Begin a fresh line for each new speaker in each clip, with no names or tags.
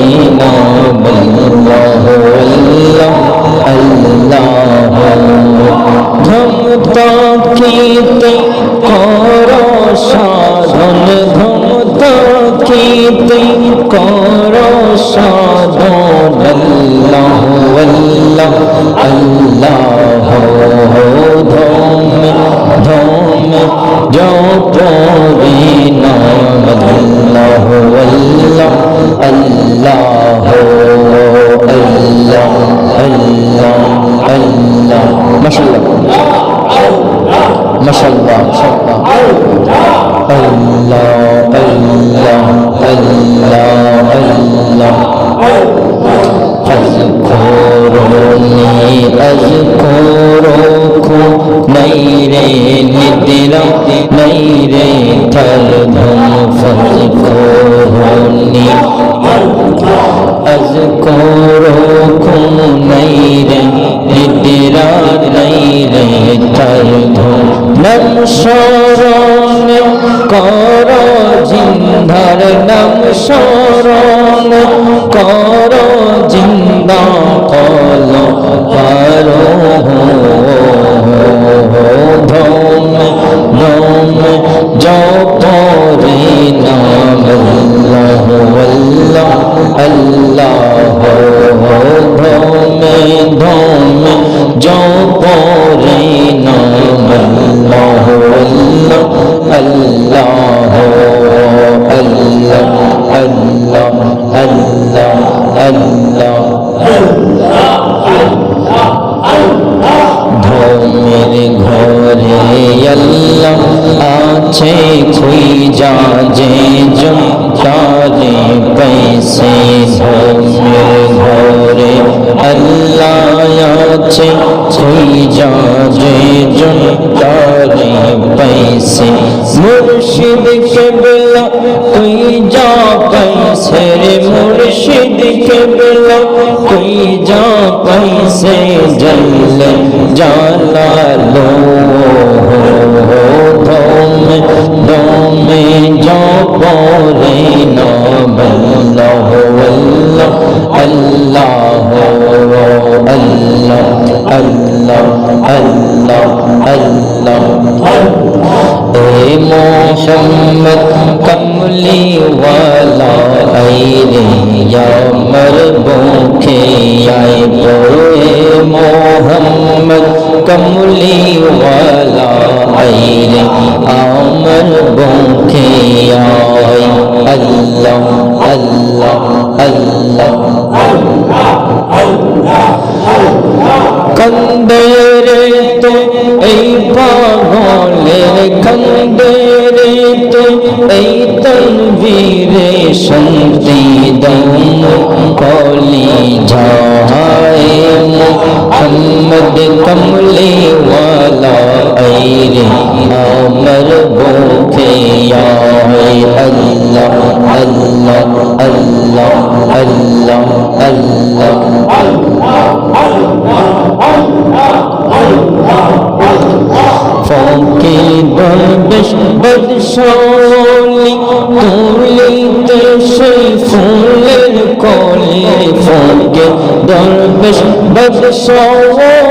নাম আল্লাহ আল্লাহ আল্লাহ ধম আল্লাহ আল্লাহ আল্লাহ আল্লাহ মাশাআল্লাহ মাশাআল্লাহ মাশাআল্লাহ আল্লাহ আল্লাহ কর জিন্দার নাম স্মরণ, কর জিন্দা কল পারো ধম ধম জপরে নাম আল্লাহ আল্লাহ ধমে ধমে জপরে আল্লাহ আল্লাহ আল্লাহ আল্লাহ আল্লাহ ধমের ঘরে আল্লাহ আছে খুই যা তারে পৈসে ধমের ঘরে আল্লাহ আছে খুই যা তারে পৈসে মুর্শিদ কেবলা, তুই যা পৈসে রে মুর্শিদ কেবলা, তুই যা পৈসে জল জালালো। ধোমে ধোমে জপরে নাম আল্লাহ আল্লাহ আল্লাহ আল্লাহ আল্লাহ। আল্লাহ এ মোহাম্মদ কমলি ওয়ালা আইরে ইয়ামর বুখে আয় পড়ে মোহাম্মদ কমলি ওয়ালা আইরে আমর বুখে আয় আল্লাহ আল্লাহ কলি যায় মোহাম্মদ কমলি ওয়ালা আইরে আমর বুকে আয় আল্লাহ আল্লাহ আল্লাহ আল্লাহ আল্লাহ ফকির দরবেশ বদশলি তুলিতে কলি ফকির দরবেশ বদশলি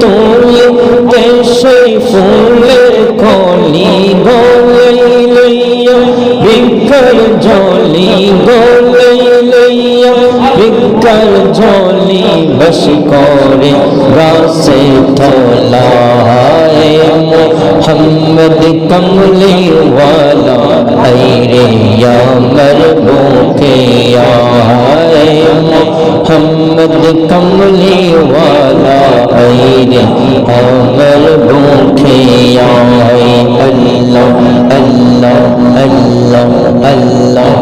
তুলিতে সেই ফুলের কলি গলি লইয়া বিকর জলি গলি লইয়া বিকর জলি বস করে গাছে থলায় মোহাম্মদ কমলি ওয়ালা আইরে ইয়ামর বুকে আয় মোহাম্মদ কমলি ওয়ালা আইরে আমার বুকে আয় আল্লাহ আল্লাহ আল্লাহ আল্লাহ।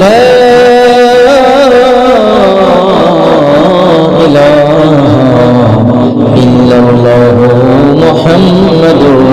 لا